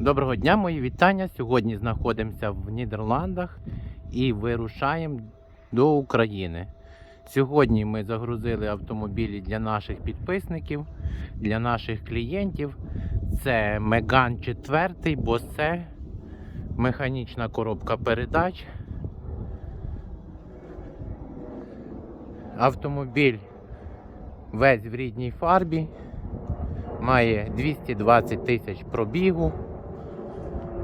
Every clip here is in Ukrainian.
Доброго дня, мої вітання. Сьогодні знаходимося в Нідерландах і вирушаємо до України. Сьогодні ми загрузили автомобілі для наших підписників, для наших клієнтів. Це Меган 4, Босе, механічна коробка передач. Автомобіль весь в рідній фарбі, має 220 тисяч пробігу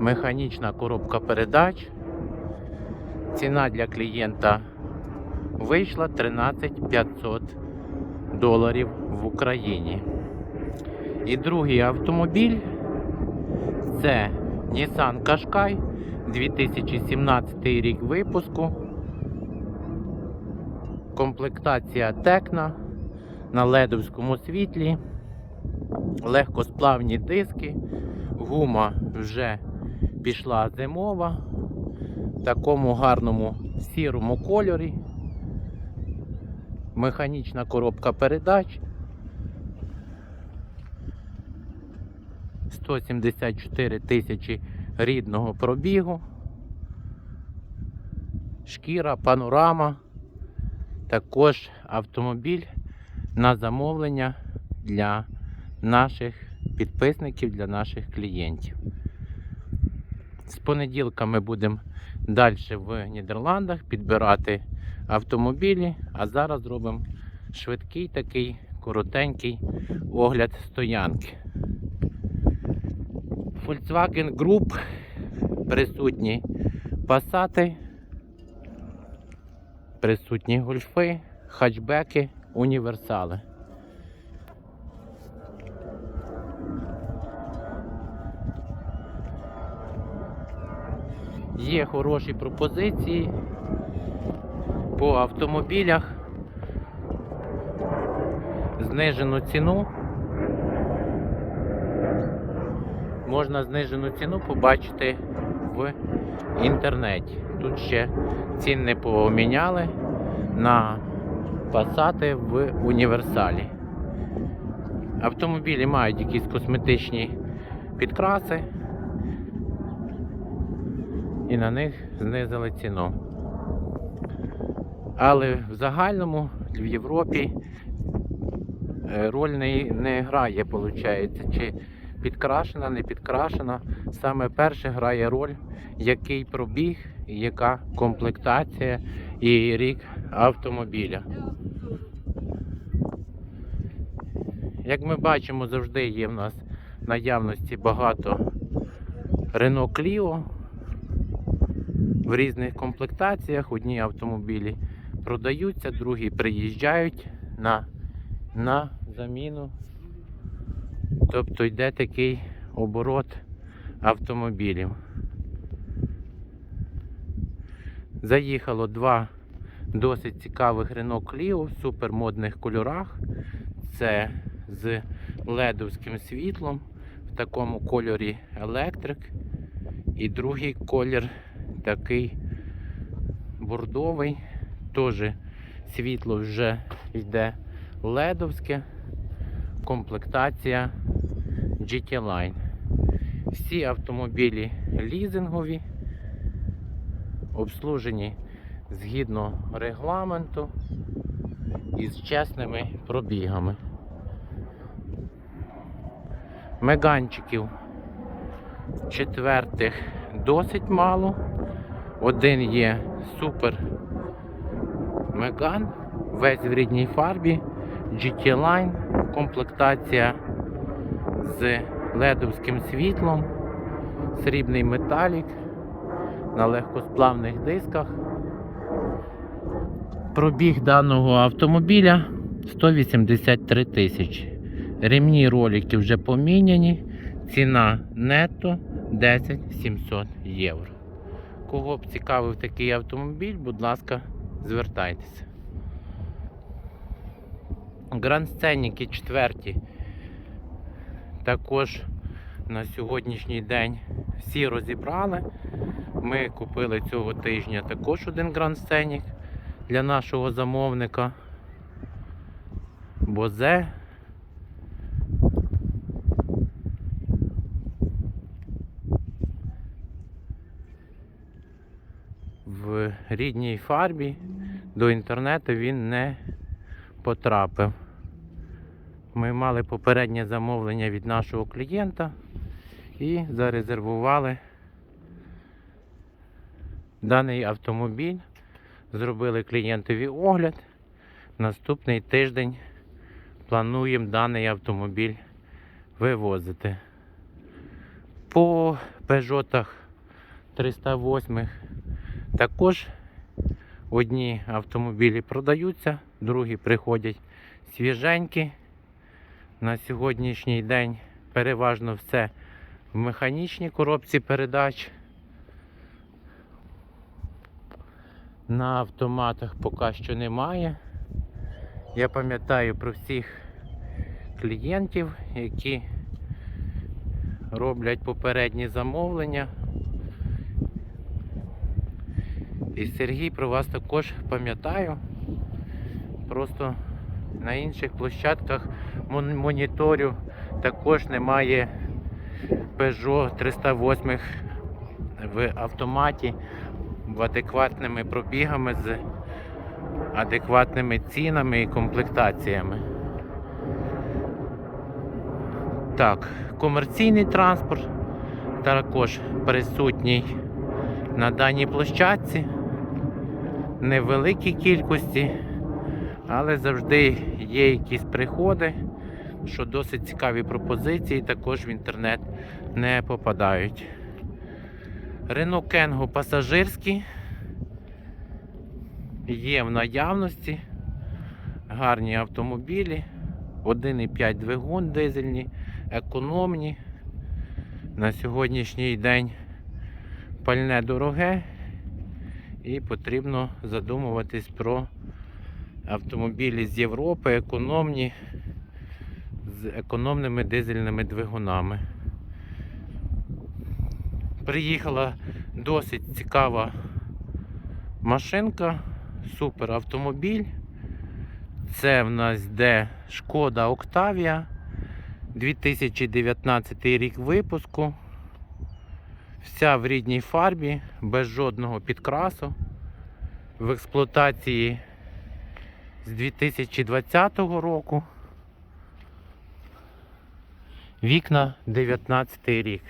механічна коробка передач. Ціна для клієнта вийшла 13 500 доларів в Україні. І другий автомобіль це Nissan Qashqai 2017 рік випуску. Комплектація Tecna на ледовському світлі, легкосплавні диски, гума вже пішла зимова в такому гарному сірому кольорі. Механічна коробка передач. 174 тисячі рідного пробігу. Шкіра, панорама. Також автомобіль на замовлення для наших підписників, для наших клієнтів. З понеділка ми будемо далі в Нідерландах підбирати автомобілі, а зараз зробимо швидкий такий коротенький огляд стоянки. Volkswagen Group присутні пасати, присутні гольфи, хатчбеки, універсали. Є хороші пропозиції по автомобілях. Знижену ціну. Можна знижену ціну побачити в інтернеті. Тут ще цін не поміняли на пасати в універсалі. Автомобілі мають якісь косметичні підкраси і на них знизили ціну. Але в загальному в Європі е, роль не, не грає, виходить, чи підкрашена, не підкрашена. Саме перше грає роль, який пробіг, яка комплектація і рік автомобіля. Як ми бачимо, завжди є в нас наявності багато Renault Clio в різних комплектаціях. Одні автомобілі продаються, другі приїжджають на, на заміну. Тобто йде такий оборот автомобілів. Заїхало два досить цікавих Renault Clio в супермодних кольорах. Це з ледовським світлом в такому кольорі електрик. І другий колір такий бордовий, теж світло вже йде ледовське, комплектація GT Line. Всі автомобілі лізингові, обслужені згідно регламенту і з чесними пробігами. Меганчиків четвертих досить мало. Один є супер Меган, весь в рідній фарбі, GT Line, комплектація з ледовським світлом, срібний металік на легкосплавних дисках. Пробіг даного автомобіля 183 тисячі. Ремні ролики вже поміняні. Ціна нетто 10 700 євро. Кого б цікавив такий автомобіль, будь ласка, звертайтеся. Гранд-сценіки четверті. Також на сьогоднішній день всі розібрали. Ми купили цього тижня також один гранд-сценік для нашого замовника. Бозе рідній фарбі до інтернету він не потрапив. Ми мали попереднє замовлення від нашого клієнта і зарезервували даний автомобіль. Зробили клієнтові огляд. Наступний тиждень плануємо даний автомобіль вивозити. По Пежотах 308 також одні автомобілі продаються, другі приходять свіженькі. На сьогоднішній день переважно все в механічній коробці передач. На автоматах поки що немає. Я пам'ятаю про всіх клієнтів, які роблять попередні замовлення. І Сергій про вас також пам'ятаю. Просто на інших площадках моніторю також немає Peugeot 308 в автоматі в адекватними пробігами з адекватними цінами і комплектаціями. Так, комерційний транспорт також присутній на даній площадці. Невеликій кількості, але завжди є якісь приходи, що досить цікаві пропозиції також в інтернет не попадають. Рено Кенго пасажирський є в наявності. Гарні автомобілі. 1,5 двигун дизельні, економні. На сьогоднішній день пальне дороге і потрібно задумуватись про автомобілі з Європи, економні, з економними дизельними двигунами. Приїхала досить цікава машинка, супер автомобіль. Це в нас йде Шкода Октавія 2019 рік випуску. Вся в рідній фарбі, без жодного підкрасу. В експлуатації з 2020 року. Вікна 19 рік.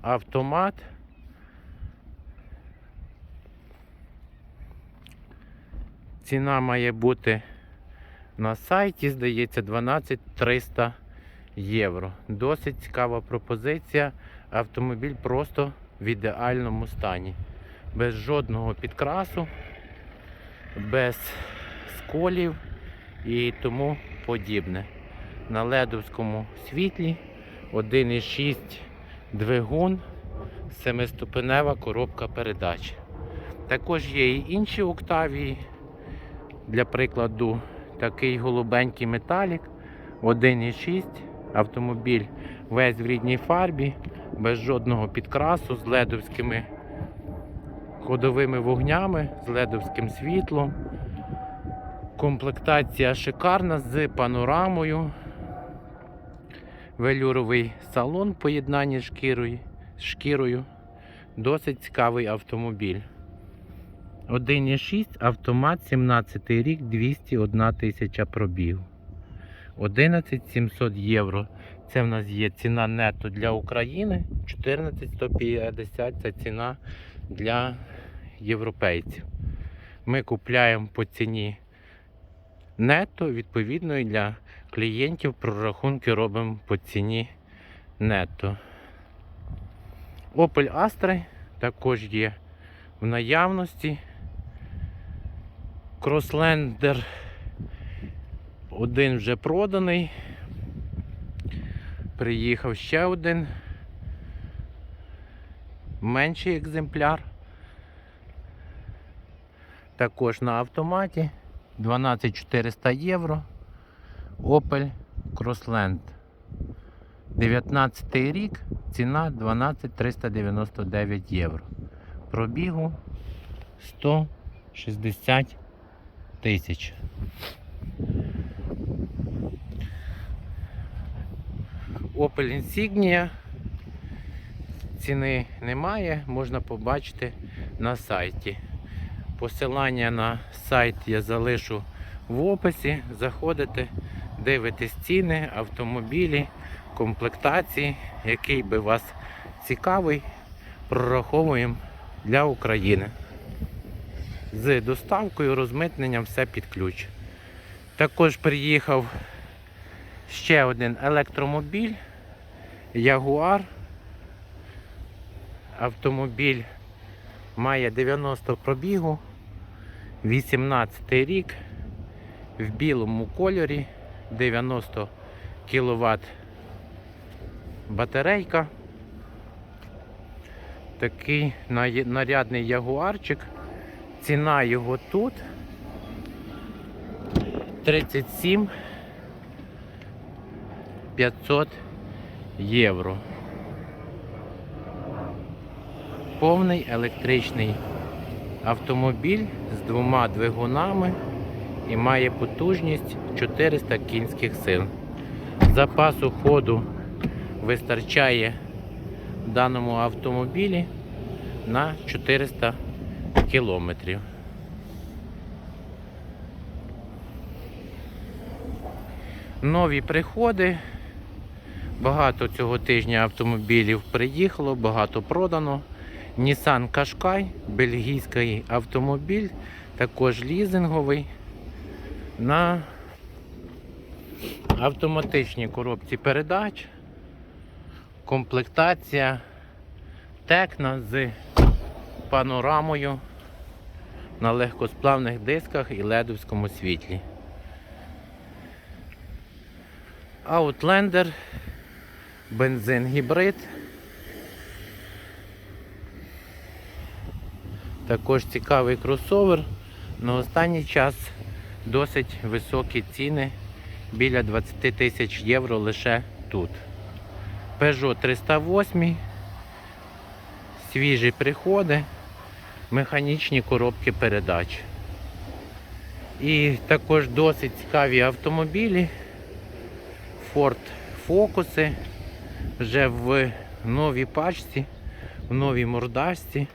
Автомат. Ціна має бути на сайті, здається, 12 300 євро. Досить цікава пропозиція. Автомобіль просто в ідеальному стані. Без жодного підкрасу, без сколів і тому подібне. На ледовському світлі 1,6 двигун, семиступенева коробка передач. Також є і інші октавії. Для прикладу, такий голубенький металік 1,6 автомобіль весь в рідній фарбі, без жодного підкрасу, з ледовськими ходовими вогнями, з ледовським світлом. Комплектація шикарна з панорамою. Велюровий салон в поєднанні з шкірою. шкірою. Досить цікавий автомобіль. 1,6 автомат 17 рік 201 тисяча пробіг. 11 700 євро. Це в нас є ціна нетто для України. 14 150 це ціна для європейців. Ми купляємо по ціні нетто, відповідно і для клієнтів прорахунки робимо по ціні нетто. Opel Astra також є в наявності. Кросслендер один вже проданий. Приїхав ще один менший екземпляр. Також на автоматі 12400 євро. Opel Crossland. 19 рік, ціна 12399 євро. Пробігу 160 тисяч. Opel Insignia. Ціни немає, можна побачити на сайті. Посилання на сайт я залишу в описі. Заходите, дивитесь ціни, автомобілі, комплектації, який би вас цікавий, прораховуємо для України. З доставкою, розмитненням все під ключ. Також приїхав ще один електромобіль Ягуар. Автомобіль має 90 пробігу, 18 рік, в білому кольорі, 90 кВт батарейка. Такий нарядний ягуарчик. Ціна його тут 37 500 євро. Повний електричний автомобіль з двома двигунами і має потужність 400 кінських сил. Запасу ходу вистачає в даному автомобілі на 400 кілометрів. Нові приходи. Багато цього тижня автомобілів приїхало, багато продано. Nissan Qashqai, бельгійський автомобіль, також лізинговий на автоматичній коробці передач. Комплектація Текна з панорамою на легкосплавних дисках і ледовському світлі. Outlander, бензин гібрид. Також цікавий кросовер. На останній час досить високі ціни біля 20 тисяч євро лише тут. Peugeot 308, свіжі приходи, механічні коробки передач. І також досить цікаві автомобілі. Ford Focus вже в новій пачці, в новій мордашці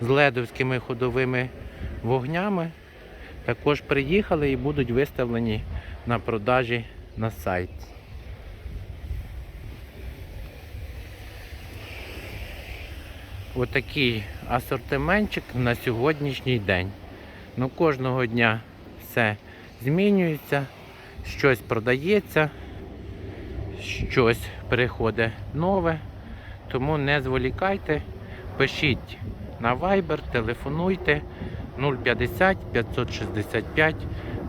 з ледовськими ходовими вогнями. Також приїхали і будуть виставлені на продажі на сайті. Отакий асортиментчик на сьогоднішній день. Ну, кожного дня все змінюється, щось продається, щось приходить нове. Тому не зволікайте, пишіть на Viber, телефонуйте 050 565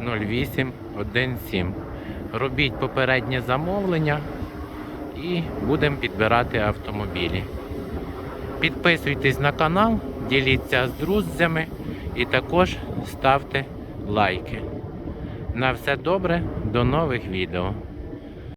08 17. Робіть попереднє замовлення і будемо підбирати автомобілі. Підписуйтесь на канал, діліться з друзями і також ставте лайки. На все добре, до нових відео.